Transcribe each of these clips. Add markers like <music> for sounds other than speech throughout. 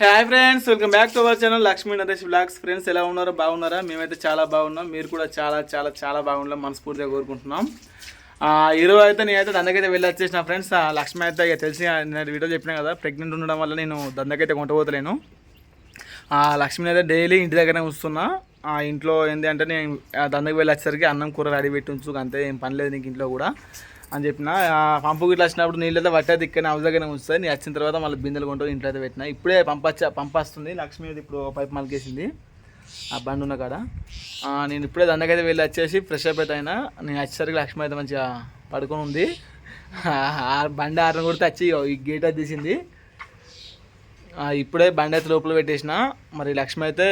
Hi friends welcome back to our channel Lakshmi Naresh blogs friends ఎలా ఉన్నారో బాగున్నారా? మేమైతే చాలా బాగున్నాం. మీరు కూడా చాలా చాలా చాలా బాగున్నాం మనస్ఫూర్తిగా కోరుకుంటున్నాం. ఈరోజు అయితే నేనైతే దందకైతే వెళ్ళి వచ్చేసిన ఫ్రెండ్స్ ఆ లక్ష్మి అయితే ఇక తెలిసి నేను వీడియో చెప్పినా కదా ప్రెగ్నెంట్ ఉండడం వల్ల నేను దందకైతే కొంటపోతలేను ఆ లక్ష్మిని అయితే డైలీ ఇంటి దగ్గరనే వస్తున్నా ఆ ఇంట్లో ఏంటి అంటే నేను ఆ దందకి వెళ్ళి వచ్చేసరికి అన్నం కూర రెడీ పెట్టి ఉంచు అంతే ఏం పని లేదు నీకు ఇంట్లో కూడా. అని చెప్పిన పంపు గిట్ల వచ్చినప్పుడు నీళ్ళతో అయితే పట్టేది ఇక్కడ హౌస్ దగ్గర ఉంచుతుంది నేను వచ్చిన తర్వాత మళ్ళీ బిందెలు కొంటూ ఇంట్లో అయితే పెట్టిన. ఇప్పుడే పంపచ్చ పంపొస్తుంది. లక్ష్మి అయితే ఇప్పుడు పైప్ మలికేసింది ఆ బండి ఉన్న కాడ. నేను ఇప్పుడే దండకైతే వెళ్ళి వచ్చేసి ఫ్రెష్ అప్ అయితే అయినా నేను వచ్చేసరికి లక్ష్మి అయితే మంచిగా పడుకొని ఉంది. ఆ బండి ఆరని కొడితే వచ్చి ఈ గేట్ అది తీసింది. ఇప్పుడే బండి అయితే లోపల పెట్టేసిన. మరి లక్ష్మి అయితే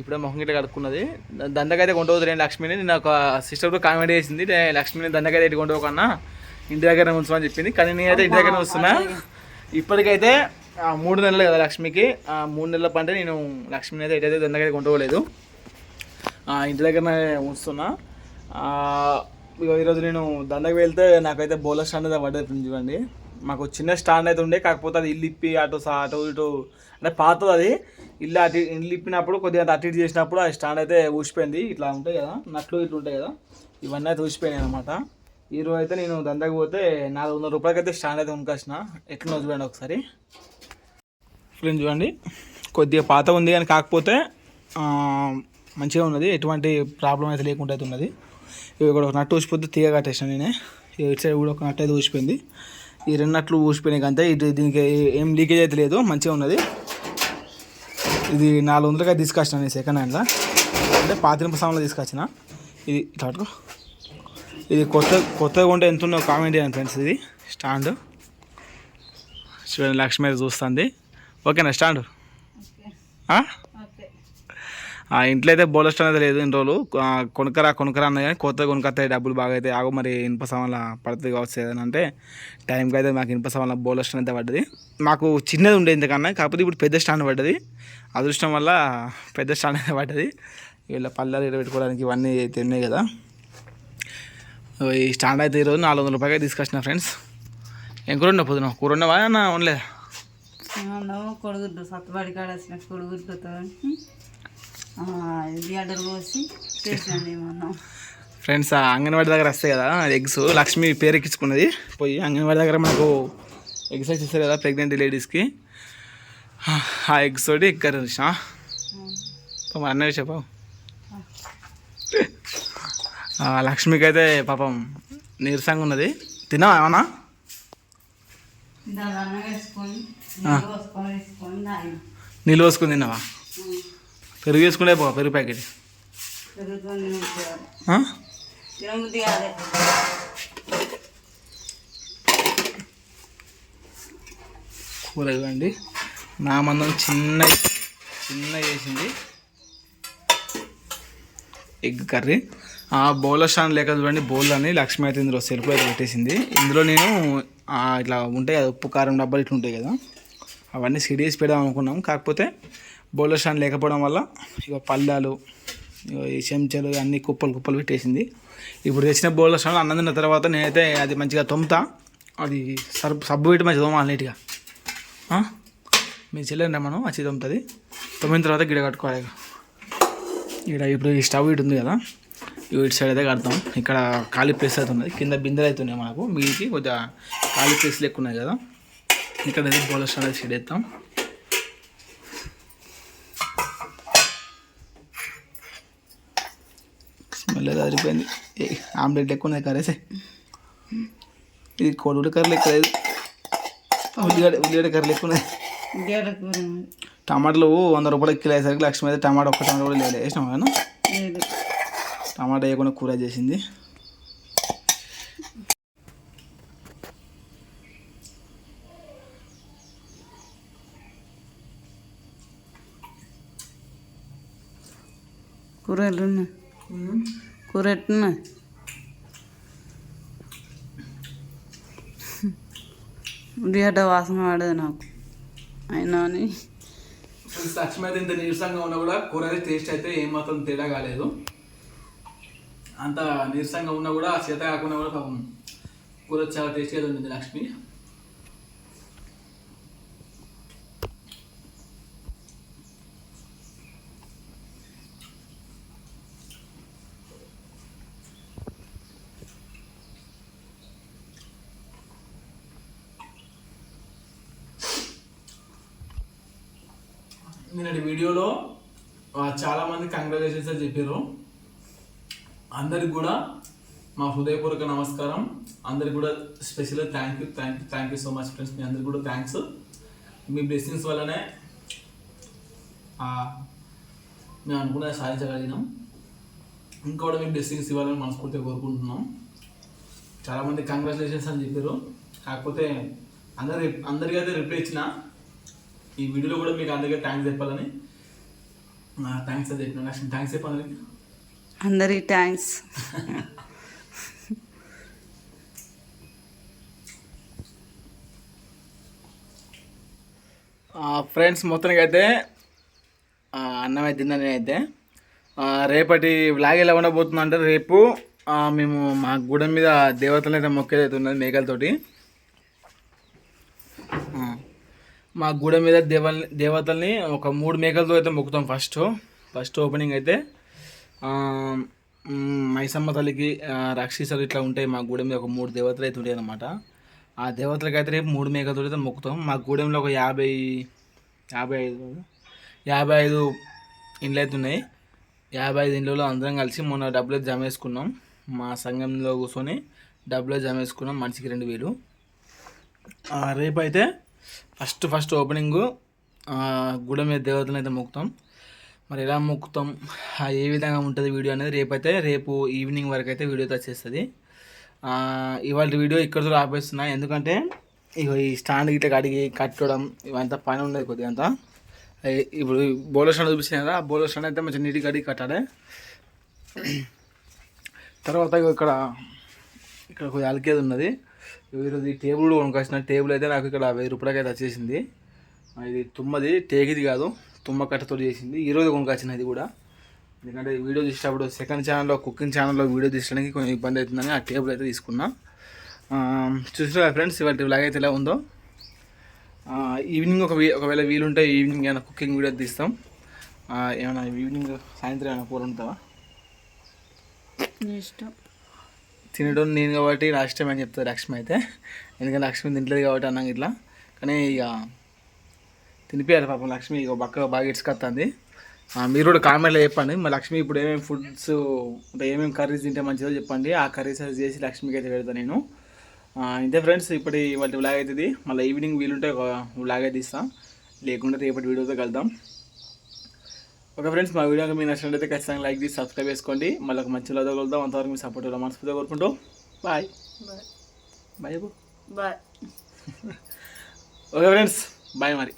ఇప్పుడే మొహం గిట్ట కడుక్కున్నది. దండకైతే దండకైతే కొంటవుతుంది లక్ష్మిని. నేను ఒక సిస్టర్ కూడా కామెంట్ చేసింది. లక్ష్మిని దండకైతే ఇటు కొంటవకన్నా ఇంటి దగ్గర ఉంచమని చెప్పింది. కానీ నేనైతే ఇంటి దగ్గర వస్తున్నా. ఇప్పటికైతే మూడు నెలలు కదా లక్ష్మికి. ఆ మూడు నెలల పంట నేను లక్ష్మిని అయితే ఎటైతే దండకైతే కొంటపోలేదు ఇంటి దగ్గరనే ఉంచుతున్నా. ఈరోజు నేను దండకు వెళ్తే నాకైతే బౌలర్ స్టాండ్ అయితే పడ్డది చూడండి. మాకు చిన్న స్టాండ్ అయితే ఉండే కాకపోతే అది ఇల్లు ఇప్పి అటు సా అటు ఇటు అంటే పాతది అది. ఇల్లు అటు ఇల్లు ఇప్పినప్పుడు కొద్దిగా అటు ఇటు చేసినప్పుడు ఆ స్టాండ్ అయితే ఊసిపోయింది ఇట్లా ఉంటాయి కదా నట్లు ఇట్లా ఉంటాయి కదా ఇవన్నీ అయితే ఊసిపోయినాయి అనమాట ఈరోజు అయితే నేను దందకు పోతే నాలుగు వందల రూపాయలకైతే స్టాండ్ అయితే కొనుకొచ్చిన. ఎట్లా చూడండి ఒకసారి. ఫ్రెండ్ చూడండి. కొద్దిగా పాత ఉంది కానీ కాకపోతే మంచిగా ఉన్నది. ఎటువంటి ప్రాబ్లం అయితే లేకుండా అయితే ఉన్నది. ఇవి ఇక్కడ ఒక నట్టు ఊసిపోతే తీగ కట్టేసాను నేనే. ఇటు సైడ్ కూడా ఒక నట్టు అయితే ఊసిపోయింది ఈ రెండు నట్లు ఊసిపోయినాయి అంతే ఇటు దీనికి ఏం లీకేజ్ అయితే లేదు మంచిగా ఉన్నది. ఇది నాలుగు వందలకి తీసుకొచ్చిన నేను సెకండ్ హ్యాండ్లో అంటే పాతింపు సామాన్లు తీసుకొచ్చిన. ఇది ఇట్లా ఇది కొత్త కొత్తగా ఉంటే ఎంత ఉందో కామెంట్ చేయండి ఫ్రెండ్స్ ఇది. స్టాండ్. చూడండి లక్ష్మి అయితే చూస్తుంది. ఓకేనా స్టాండ్? ఇంట్లో అయితే బోలర్ అనేది లేదు ఇన్ని రోజులు. కొనుకరా కొనుక్కరా కొనుక్కరా అన్న కానీ కొత్తగా కొనుక్కొస్తాయి డబ్బులు బాగా అయితే ఆగు మరి ఇనుప సామాన్ల పడుతుంది కావచ్చు ఏదైనా అంటే టైంకి అయితే మాకు ఇనుప సామాన్ల బోలర్ అయితే పడ్డది. మాకు చిన్నది ఉండే ఇంతకన్నా కాకపోతే ఇప్పుడు పెద్ద స్టాండ్ పడ్డది. అదృష్టం వల్ల పెద్ద స్టాండ్ అయితే పడ్డది. వీళ్ళ పల్లెలు ఇక్కడ పెట్టుకోవడానికి ఇవన్నీ అయితే ఉన్నాయి కదా ఈ స్టాండ్ అయితే ఈరోజు నాలుగు వందల రూపాయలు తీసుకొచ్చిన ఫ్రెండ్స్. ఏం కూర ఉండవు పొద్దున కూర ఉండవా నా ఉండలేదా నువ్వు సత్తుబడి కాడ వచ్చిన కొడుగుద్దుతో చేసినాను ఏమన్నా ఫ్రెండ్స్ అంగన్వాడి దగ్గర వస్తాయి కదా ఎగ్స్. లక్ష్మి పేరు ఎక్కించుకున్నది. పోయి అంగన్వాడి దగ్గర మనకు ఎగ్స్ అయితే ఇస్తారు కదా ప్రెగ్నెంట్ లేడీస్కి ఆ ఎగ్స్ తోటి ఎగ్ కర్రీ చూసిన. పాపం అన్న చెప్పు. లక్ష్మికి అయితే పాపం నీరసంగా ఉన్నది. తిన్నావా ఏమన్నా? నీళ్ళు పోసుకుని తిన్నావా? పెరుగు వేసుకుంటే పో పెరుగు ప్యాకెట్. కూర ఇవ్వండి నా మందం చిన్న చిన్న చేసింది. Egg curry. ఆ బౌల్ స్టాండ్ లేక చూడండి బౌల్ అని లక్ష్మి అయితే ఇందులో సెల్ఫ్ అయితే పెట్టేసింది. ఇందులో నేను ఇట్లా ఉంటాయి కదా ఉప్పు కారం డబ్బాలు ఇట్లా ఉంటాయి కదా. అవన్నీ సిడీస్ పెడదాం అనుకున్నాం. కాకపోతే బౌలర్ స్టాండ్ లేకపోవడం వల్ల ఇక పళ్ళాలు ఈ చెంచాలు అన్ని కుప్పలు కుప్పలు పెట్టేసింది. ఇప్పుడు తెచ్చిన బౌలర్ స్టాండ్ అన్నం తిన్న తర్వాత నేనైతే అది మంచిగా తొమ్ముతా అది సర్బ్ సబ్బు పెట్టి మంచిగా తోమాలి నీట్గా. ఆ? మీ చెల్లెని రమ్మను తొమ్ముతుంది తొమ్మిన తర్వాత గిడ కట్టుకోవాలి ఇక. ఇక్కడ ఇప్పుడు ఈ స్టవ్ ఇటు ఉంది కదా ఇటు సైడ్ అయితే కడతాం. ఇక్కడ ఖాళీ ప్లేస్ అయితే ఉన్నది. కింద బిందెలు అయితే ఉన్నాయి మనకు. మీదికి కొద్దిగా ఖాళీ ప్లేస్ లెక్క ఉన్నాయి కదా. ఇక్కడ అయితే బౌలర్ స్టాండ్ అయితే సైడ్ వేస్తాం ఏ, ఆమ్లెట్ లెక్క ఉన్నది కర్రీసే. ఇది కోడిగుడ్డు కర్రీ లెక్క లేదు. ఉల్లిగడ్డ ఉల్లిగడ్డ కర్రీ గేడ కూర టమాటాలు వంద రూపాయలకి కిలో అయ్యేసరికి లక్ష్మి అయితే టమాటా ఒక్క టమాటా కూడా లేదు వేసినాం లేదు. టమాటా వేయకుండా కూర చేసింది. కూర ఎట్లున్నాయి కూర ఎట్టున్నాయి ఉల్లిగడ్డ వాసన పడదు నాకు. అయినా అని. లక్ష్మి అయితే ఇంత నీరసంగా ఉన్నా కూడా కూర అయితే టేస్ట్ అయితే ఏమాత్రం తేడా కాలేదు. అంత నీరసంగా ఉన్నా కూడా చేత కాకుండా కూడా పాపం కూర చాలా టేస్టీగా ఉంటుంది లక్ష్మి. నిన్నటి వీడియోలో చాలామంది కంగ్రాచులేషన్స్ అని చెప్పారు అందరికి కూడా మా హృదయపూర్వక నమస్కారం. అందరికి కూడా స్పెషల్గా thank you thank you thank you so much friends మీ అందరికి కూడా థ్యాంక్స్ మీ బ్లెస్సింగ్స్ వల్లనే మేము అనుకున్నది సాధించగలిగినాం. ఇంకా కూడా మీ బ్లెస్సింగ్స్ ఇవ్వాలని మనస్ఫూర్తిగా కోరుకుంటున్నాం. చాలామంది కంగ్రాచులేషన్స్ అని చెప్పారు కాకపోతే అందరి అందరికీ అయితే రిప్లై ఇచ్చిన ఈ వీడియోలో కూడా మీకు అందరికీ థ్యాంక్స్ చెప్పాలని. థ్యాంక్స్ అని చెప్పిన నెక్స్ట్ థ్యాంక్స్ చెప్పు అందరికి. అందరికి థ్యాంక్స్ ఫ్రెండ్స్ మొత్తానికి అయితే ఆ, అన్నం అయితే తిన్నాను అయితే ఆ, రేపటి వ్లాగ్ ఎలా ఉండబోతుంది అంటే రేపు ఆ, మేము మా గూడెం మీద దేవతలు అయితే మొక్కేది అయితే ఉన్నది మేకలతోటి. మా గూడెం మీద దేవ దేవతల్ని ఒక మూడు మేకలతో అయితే మొక్కుతాం ఫస్ట్. ఫస్ట్ ఓపెనింగ్ అయితే మైసమ్మ తల్లికి రాక్షసులు ఇట్లా ఉంటాయి మా గూడెం మీద ఒక మూడు దేవతలు అయితే ఉంటాయి అన్నమాట. ఆ దేవతలకి అయితే రేపు మూడు మేకలతో అయితే మొక్కుతాం. మా గూడెంలో ఒక యాభై యాభై ఐదు యాభై ఐదు ఇండ్లు అయితే ఉన్నాయి. యాభై ఐదు ఇండ్లలో అందరం కలిసి మొన్న డబ్బులు అయితే జమ వేసుకున్నాం మా సంఘంలో కూర్చొని డబ్బులు జమ వేసుకున్నాం మనిషికి రెండు వేలు. ఆ, రేపు అయితే ఫస్ట్ ఫస్ట్ ఓపెనింగ్ గుడి మీద దేవతలను అయితే మొక్కుతాం. మరి ఎలా మొక్కుతాం? ఏ విధంగా ఉంటుంది వీడియో అనేది రేపు అయితే రేపు ఈవినింగ్ వరకు అయితే వీడియో వచ్చేస్తుంది. ఇవాళ వీడియో ఇక్కడితో ఆపేస్తున్నా. ఎందుకంటే ఇగో ఈ స్టాండ్ ఇట్లా కడిగి కట్టడం ఇవంతా పని ఉండదు కొద్దిగా అంతా. ఇప్పుడు బౌలర్ స్టాండ్ చూపించాను కదా ఆ బౌలర్ స్టాండ్ అయితే మంచిగా నీట్గా కడిగి కట్టాలి. తర్వాత ఇక్కడ ఇక్కడ కొద్దిగా అలికేది ఉన్నది. ఈరోజు ఈ టేబుల్ కూడా కొనుకొచ్చిన టేబుల్ అయితే నాకు ఇక్కడ వెయ్యి రూపాయలకి అయితే వచ్చేసింది ఇది తుమ్మది టేకిది కాదు తుమ్మ కట్టతో చేసింది. ఈరోజు కొనుకొచ్చిన ఇది కూడా. ఎందుకంటే వీడియో తీసేటప్పుడు సెకండ్ ఛానల్లో కుకింగ్ ఛానల్లో వీడియో తీసడానికి కొంచెం ఇబ్బంది అవుతుందని ఆ టేబుల్ అయితే తీసుకున్నా. చూసినా ఫ్రెండ్స్? ఇవాళ ఇలాగ అయితే ఎలా ఉందో? ఈవినింగ్ ఒక వీ- ఒకవేళ వీలుంటే ఈవినింగ్ ఏమైనా కుకింగ్ వీడియో తీస్తాం. ఏమైనా ఈవినింగ్ సాయంత్రం ఏమైనా కూర ఉంటావా ఇష్టం. తినడం నేను కాబట్టి నా ఇష్టం అని చెప్తారు లక్ష్మి అయితే. ఎందుకంటే లక్ష్మి తింటలేదు కాబట్టి అన్నాం ఇట్లా. కానీ ఇక తినిపించాలి పాపం లక్ష్మి. ఇక పక్క బాగా ఇడ్చుకొస్తుంది మీరు కూడా కామెంట్లో చెప్పండి. మా లక్ష్మి ఇప్పుడు ఏమేమి ఫుడ్స్ అంటే ఏమేమి కర్రీస్ తింటే మంచిదో చెప్పండి. ఆ కర్రీస్ అది చేసి లక్ష్మికి అయితే పెడతాను నేను. ఇంతే ఫ్రెండ్స్ ఇప్పటి వాటి వ్లాగ్ అవుతుంది మళ్ళీ ఈవినింగ్ వీలుంటే ఒక వ్లాగ్ అయితే ఇస్తాం లేకుంటే రేపటి వీడియోతో కలుద్దాం. ఓకే ఫ్రెండ్స్ మా వీడియో మీకు నచ్చినట్లయితే ఖచ్చితంగా లైక్ చేసి సబ్స్క్రైబ్ చేసుకోండి. మళ్ళీ ఒక మంచి లో కలుద్దాం. అంతవరకు మీ సపోర్ట్ మనస్ఫూర్తిగా కోరుకుంటూ bye. Bye. Bye bye. <laughs> Okay friends bye మరి.